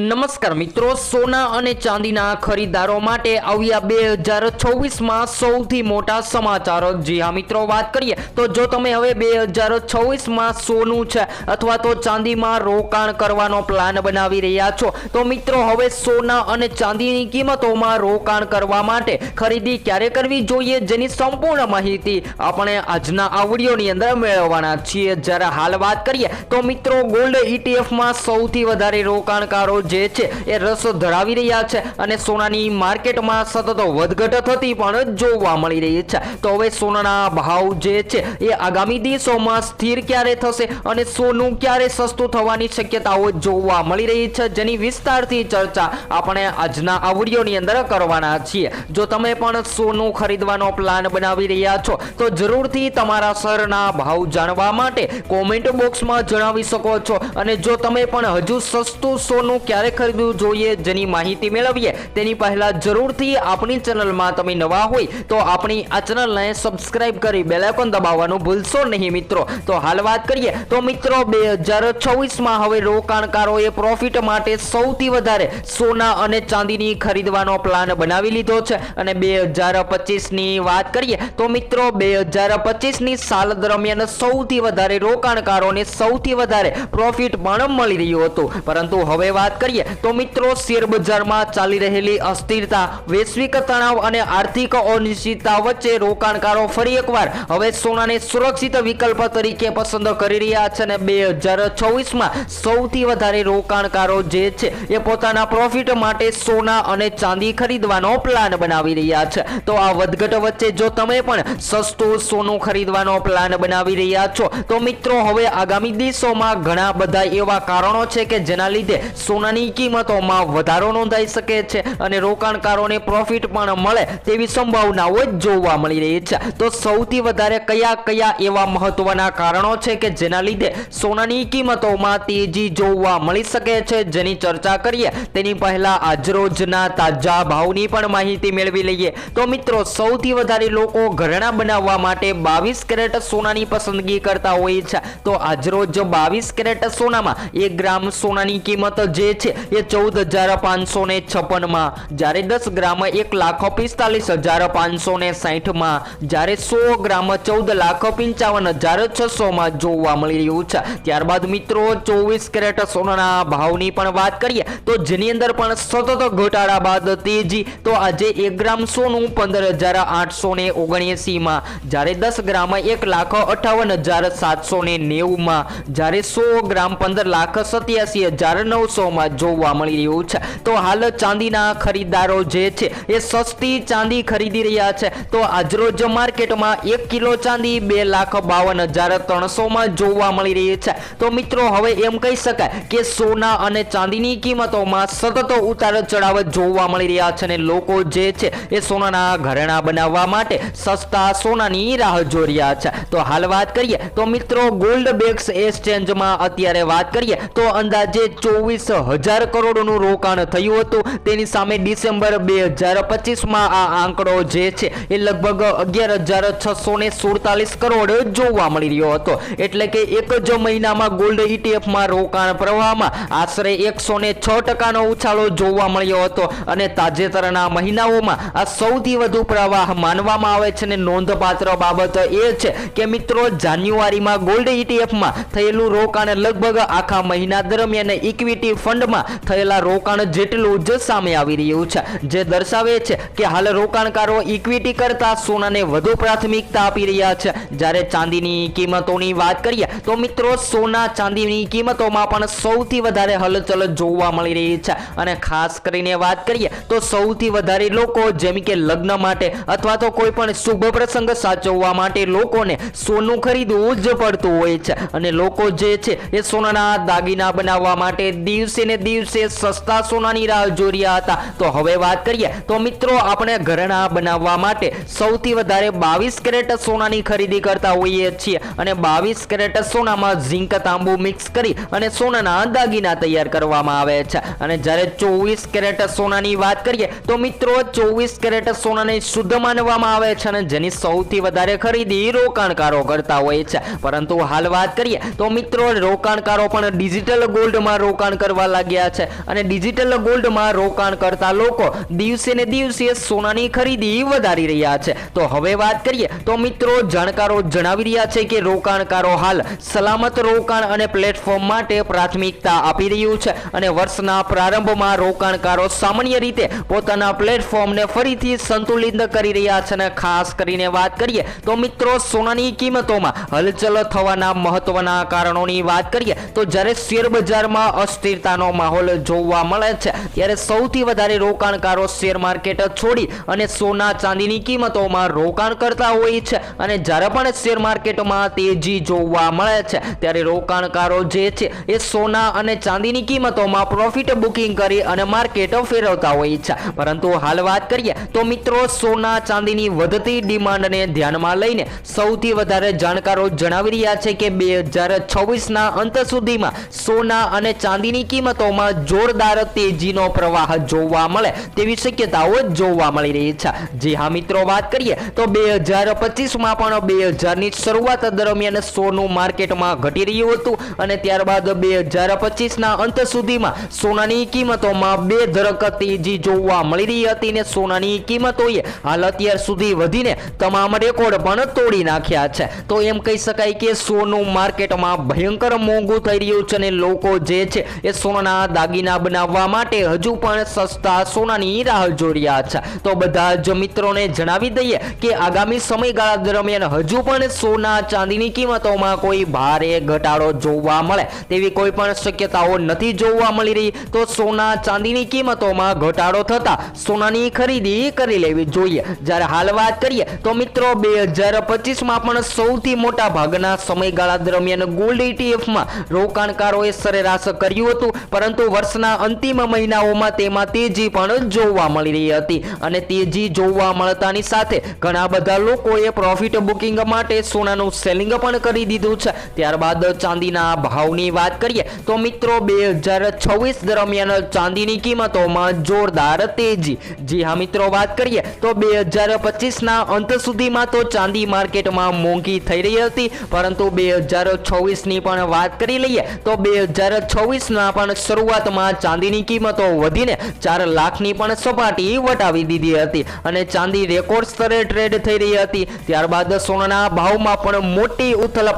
નમસ્કાર મિત્રો, સોના અને ચાંદીના ખરીદારો માટે આવ્યા બે હજાર છવ્વીસમાં સૌથી મોટા સમાચારો. જી હા મિત્રો, વાત કરીએ તો જો તમે હવે બે હજાર છવ્વીસમાં સોનું છે અથવા તો ચાંદીમાં રોકાણ કરવાનો પ્લાન બનાવી રહ્યા છો, તો મિત્રો હવે સોના અને ચાંદીની કિંમતોમાં રોકાણ કરવા માટે ખરીદી ક્યારે કરવી જોઈએ જેની સંપૂર્ણ માહિતી આપણે આજના આ વિડીયોની અંદર મેળવવાના છીએ. જ્યારે હાલ વાત કરીએ તો મિત્રો, ગોલ્ડ ઇટીએફમાં સૌથી વધારે રોકાણકારો જે છે એ રસ ધરાવી રહ્યા છે અને સોનાની માર્કેટમાં સતત વધઘટ થતી પણ જોવા મળી રહી છે. તો હવે સોનાના ભાવ જે છે એ આગામી દિવસોમાં સ્થિર ક્યારે થશે અને સોનું ક્યારે સસ્તું થવાની શક્યતાઓ જોવા મળી રહી છે જેની વિસ્તારથી ચર્ચા આપણે આજના આ અંદર કરવાના છીએ. જો તમે પણ સોનું ખરીદવાનો પ્લાન બનાવી રહ્યા છો, તો જરૂરથી તમારા શહેરના ભાવ જાણવા માટે કોમેન્ટ બોક્સમાં જણાવી શકો છો. અને જો તમે પણ હજુ સસ્તું સોનું ક્યારે ખરીદવું જોઈએ જેની માહિતી મેળવીએ, તેની પહેલા જરૂરથી આપણી ચેનલમાં તમે નવા હોય તો આપણી આ ચેનલને સબસ્ક્રાઇબ કરી બેલાઇકોન દબાવવાનું ભૂલશો નહીં મિત્રો. તો હાલ વાત કરીએ, તો મિત્રો બે હજાર છવ્વીસમાં હવે રોકાણકારોએ પ્રોફિટ માટે સૌથી વધારે સોના અને ચાંદીની ખરીદવાનો પ્લાન બનાવી લીધો છે. અને બે હજાર પચીસની વાત કરીએ, તો મિત્રો બે હજાર પચીસની સાલ દરમિયાન સૌથી વધારે રોકાણકારોને સૌથી વધારે પ્રોફિટ પણ મળી રહ્યું હતું. પરંતુ હવે વાત કરીએ તો મિત્રો શેર બજારમાં ચાલી રહેલી અસ્થિરતા, વૈશ્વિક તણાવ અને આર્થિક અનિશ્ચિતતા વચ્ચે રોકાણકારો ફરી એકવાર હવે સોનાને સુરક્ષિત વિકલ્પ તરીકે પસંદ કરી રહ્યા છે અને બે હજાર છવ્વીસમાં સૌથી વધારે રોકાણકારો જે છે, એ પોતાના પ્રોફિટ માટે સોના અને ચાંદી ખરીદવાનો પ્લાન બનાવી રહ્યા છે. તો આ વધઘટ વચ્ચે જો તમે પણ સસ્તું સોનું ખરીદવાનો પ્લાન બનાવી રહ્યા છો, તો મિત્રો, હવે આગામી દિવસોમાં ઘણા બધા એવા કારણો છે કે જેના લીધે સોનાની કિંમતોમાં વધારો નોંધાઈ શકે છે અને રોકાણકારોને પ્રોફિટ પણ મળે તેવી સંભાવનાઓ જોવા મળી રહી છે. તો સૌથી વધારે કયા કયા એવા મહત્વના કારણો છે કે જેના લીધે સોનાની કિંમતોમાં તેજી જોવા મળી શકે છે? જેની ચર્ચા કરીએ, તેની પહેલા આજરોજના તાજા ભાવની પણ માહિતી મેળવી લઈએ. તો મિત્રો, સૌથી વધારે લોકો ઘરેણા બનાવવા માટે બાવીસ કેરેટ સોનાની પસંદગી કરતા હોય છે. તો આજરોજ બાવીસ કેરેટ સોનામાં એક ગ્રામ સોનાની કિંમત જે છે એ ચૌદ હજાર પાંચસો ને છપ્પનમાં, જ્યારે દસ ગ્રામ એક લાખ પિસ્તાલીસ હજાર પાંચસો ને સાહીઠમાં, જ્યારે સો ગ્રામ ચૌદ લાખ પંચાવન હજાર છસોમાં જોવા મળી રહ્યું છે. ત્યારબાદ મિત્રો, ચોવીસ કેરેટ સોનાના ભાવની પણ વાત કરીએ, તો જેની અંદર પણ સતત ઘટાડા બાદ તેજી, તો આજે એક ગ્રામ સોનું પંદર હજાર આઠસો ને ઓગણએંસીમાં જ્યારે દસ ગ્રામ એક લાખ અઠાવન હજાર સાતસો ને નેવુંમાં, જ્યારે સો ગ્રામ પંદર લાખ સત્યાસી હજાર નવસોમાં જોવા મળી રહ્યું છે. તો હાલ ચાંદીના ખરીદદારો જે છે, એ સસ્તી ચાંદી ખરીદી રહ્યા છે. તો આજરોજ માર્કેટમાં એક કિલો ચાંદી બે લાખ બાવન હજાર ત્રણસોમાં જોવા મળી રહી છે. તો મિત્રો, હવે એમ કહી શકાય કે સોના અને ચાંદીની કિંમતોમાં સતત ઉતાર ચઢાવ જોવા મળી રહ્યા છે અને લોકો જે છે, એ સોનાના ઘરેણા બનાવવા માટે સસ્તા સોનાની રાહ જોઈ રહ્યા છે. તો હાલ વાત કરીએ, તો મિત્રો ગોલ્ડ બેગ્સ એક્સચેન્જમાં અત્યારે વાત કરીએ, તો અંદાજે ચોવીસ હજાર કરોડનું રોકાણ થયું હતું. તેની સામે ડિસેમ્બર બે હજાર પચીસમાં આ આંકડો જે છે એ લગભગ અગિયાર હજાર છસો ને સુડતાલીસ કરોડ જોવા મળી રહ્યો હતો. એટલે કે એક જ મહિનામાં ગોલ્ડ ઇટીએફમાં રોકાણ પ્રવાહમાં આશરે એકસો ને છ ટકાનો ઉછાળો જોવા મળ્યો હતો. અને તાજેતરના મહિનાઓમાં આ સૌથી વધુ પ્રવાહ માનવામાં આવે છે અને નોંધપાત્ર બાબત એ છે કે મિત્રો, જાન્યુઆરીમાં ગોલ્ડ ઇટીએફમાં થયેલું રોકાણ લગભગ આખા મહિના દરમિયાન ઇક્વિટી ફંડમાં થયેલા રોકાણ જેટલું જ સામે આવી રહ્યું છે. જે દર્શાવે છે કે હાલ રોકાણકારો ઇક્વિટી કરતા સોનાને વધુ પ્રાથમિકતા આપી રહ્યા છે. જ્યારે ચાંદીની કિંમતોની વાત કરીએ તો મિત્રો સોના ચાંદીની કિંમતોમાં પણ સૌથી વધારે હલચલ જોવા મળી રહી છે. અને ખાસ કરીને વાત કરીએ તો સૌથી વધારે લોકો જેમ કે લગ્ન માટે અથવા તો કોઈ પણ શુભ પ્રસંગ સાચવવા માટે લોકોને સોનું ખરીદવું જ પડતું હોય છે. અને લોકો જે છે એ સોનાના દાગીના બનાવવા માટે દિવસે ને દિવસે સસ્તા સોનાની રાહ જોઈ હતા. તો હવે વાત કરીએ, તો મિત્રો આપણે ઘરેણા બનાવવા માટે સૌથી વધારે બાવીસ કેરેટ સોનાની ખરીદી કરતા હોઈએ છીએ અને બાવીસ કેરેટ સોનામાં ઝીંક તાંબુ મિક્સ કરી અને સોનાના દાગીના તૈયાર કરવામાં આવે છે. અને જ્યારે ચોવીસ કેરેટ સોનાની વાત કરીએ, તો મિત્રો ચોવીસ કેરેટ સોનાને શુદ્ધ માનવામાં આવે છે અને જેની સૌથી વધારે ખરીદી રોકાણકારો કરતા હોય છે. પરંતુ હાલ વાત કરીએ, તો મિત્રો રોકાણકારો પણ ડિજિટલ ગોલ્ડમાં રોકાણ કરવા લાગ્યા લાગ્યા છે. અને ડિજિટલ ગોલ્ડમાં રોકાણ કરતા લોકો દિવસે ને દિવસે સોનાની ખરીદી વધારી રહ્યા છે. તો હવે વાત કરીએ તો મિત્રો જાણકારો જણાવી રહ્યા છે કે રોકાણકારો હાલ સલામત રોકાણ અને પ્લેટફોર્મ માટે પ્રાથમિકતા આપી રહ્યું છે. અને વર્ષના પ્રારંભમાં રોકાણકારો સામાન્ય રીતે પોતાના પ્લેટફોર્મને ફરીથી સંતુલિત કરી રહ્યા છે. અને ખાસ કરીને વાત કરીએ તો મિત્રો સોનાની કિંમતોમાં હલચલ થવાના મહત્વના કારણોની વાત કરીએ તો જ્યારે શેર બજારમાં અસ્થિરતાનો માહોલ જોવા મળે છે. ત્યારે સૌથી વધારે રોકાણકારો શેર માર્કેટ છોડી અને સોના ચાંદીની કિંમતોમાં રોકાણ કરતા હોય છે. અને જ્યારે પણ શેર માર્કેટમાં તેજી જોવા મળે છે, ત્યારે રોકાણકારો જે છે, એ સોના અને ચાંદીની કિંમતોમાં પ્રોફિટ બુકિંગ કરી અને માર્કેટ ફેરવતા હોય છે. પરંતુ હાલ વાત કરીએ, તો મિત્રો, સોના ચાંદીની વધતી ડિમાન્ડને ધ્યાનમાં લઈને સૌથી વધારે જાણકારો જણાવી રહ્યા છે કે બે હજાર છવ્વીસના અંત સુધીમાં સોના અને ચાંદીની કિંમતોમાં જોરદાર તેજીનો પ્રવાહ જોવા મળે તેવી શક્યતાઓ જોવા મળી રહી છે. જી હા મિત્રો, વાત કરીએ તો બે હજાર પચીસમાં પણ બે હજારની શરૂઆત દરમિયાન સોનું માર્કેટમાં ઘટી રહ્યું હતું અને ત્યારબાદ બે હજાર પચીસના અંત સુધીમાં સોનાની કિંમતોમાં બે ધરક તેજી જોવા મળી રહી હતી ને સોનાની કિંમતોએ હાલ અત્યાર સુધી વધીને તમામ રેકોર્ડ પણ તોડી નાખ્યા છે. તો એમ કહી શકાય કે સોનું માર્કેટમાં ભયંકર મોંઘું થઈ રહ્યું છે અને લોકો જે છે એ સોનાના દાગીના બનાવવા માટે હજુ પણ સસ્તા સોનાની રાહ જોઈ છે. તો બધા જ મિત્રોને જણાવી દઈએ કે આગામી સમયગાળા દરમિયાન હજુ પણ સોના ચાંદીની કિંમતોમાં કોઈ ભારે ઘટાડો જોવા મળે તેવી કોઈ પણ શક્યતાઓ નથી જોવા મળી રહી. તો સોના ચાંદીની કિંમતોમાં ઘટાડો થતા સોનાની ખરીદી કરી લેવી જોઈએ. જ્યારે હાલ વાત કરીએ તો મિત્રો બે હજાર પચીસમાં પણ સૌથી મોટા ભાગના સમયગાળા દરમિયાન ગોલ્ડ ઇટીએફમાં રોકાણકારોએ સરેરાશ કર્યું હતું. પરંતુ વર્ષના અંતિમ મહિનાઓમાં તેમાં તેજી પણ જોવા મળી રહી હતી અને તેજી જોવા મળતાની સાથે ઘણા બધા લોકોએ પ્રોફિટ બુકિંગ માટે સોનાનું સેલિંગ પણ કરી દીધું છે. ત્યારબાદ ચાંદીના ભાવની વાત કરીએ તો મિત્રો બે હજાર છવ્વીસ દરમિયાન ચાંદીની કિંમતોમાં જોરદાર તેજી. જી હા મિત્રો, વાત કરીએ તો બે હજાર પચીસના અંત સુધીમાં તો ચાંદી માર્કેટમાં મોંઘી થઈ રહી હતી, પરંતુ બે હજાર છવ્વીસની પણ વાત કરી લઈએ તો બે હજાર છવ્વીસના પણ શરૂઆતમાં ચાંદીની કિંમતો વધીને ચાર લાખની પણ સપાટી વટાવી દીધી હતી અને ચાંદી રેકોર્ડ સ્તરે ટ્રેડ થઈ રહી હતી. ત્યારબાદ સોનાના ભાવમાં પણ મોટી ઉથલ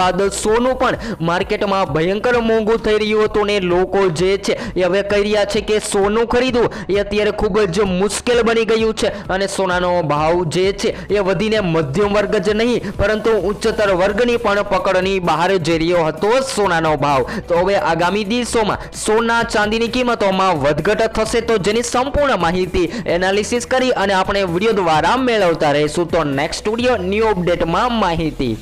બાદ સોનું પણ માર્કેટમાં ભયંકર મોંઘું થઈ રહ્યું હતું ને લોકો જે છે એ હવે કહી રહ્યા છે કે સોનું ખરીદવું એ અત્યારે ખૂબ જ મુશ્કેલ બની ગયું છે અને સોનાનો ભાવ જે છે એ વધીને મધ્યમ વર્ગ જ નહીં, પરંતુ ઉચ્ચતર વર્ગની પણ પકડની બહાર જઈ રહ્યો હતો સોનાનો ભાવ. તો હવે આગામી દિવસોમાં સોના ચાંદીની કિંમતોમાં વધઘટ થશે તો જેની સંપૂર્ણ માહિતી એનાલિસિસ કરી અને આપણે વીડિયો દ્વારા મેળવતા રહીશું. તો નેક્સ્ટ વીડિયો ન્યૂ અપડેટમાં માહિતી.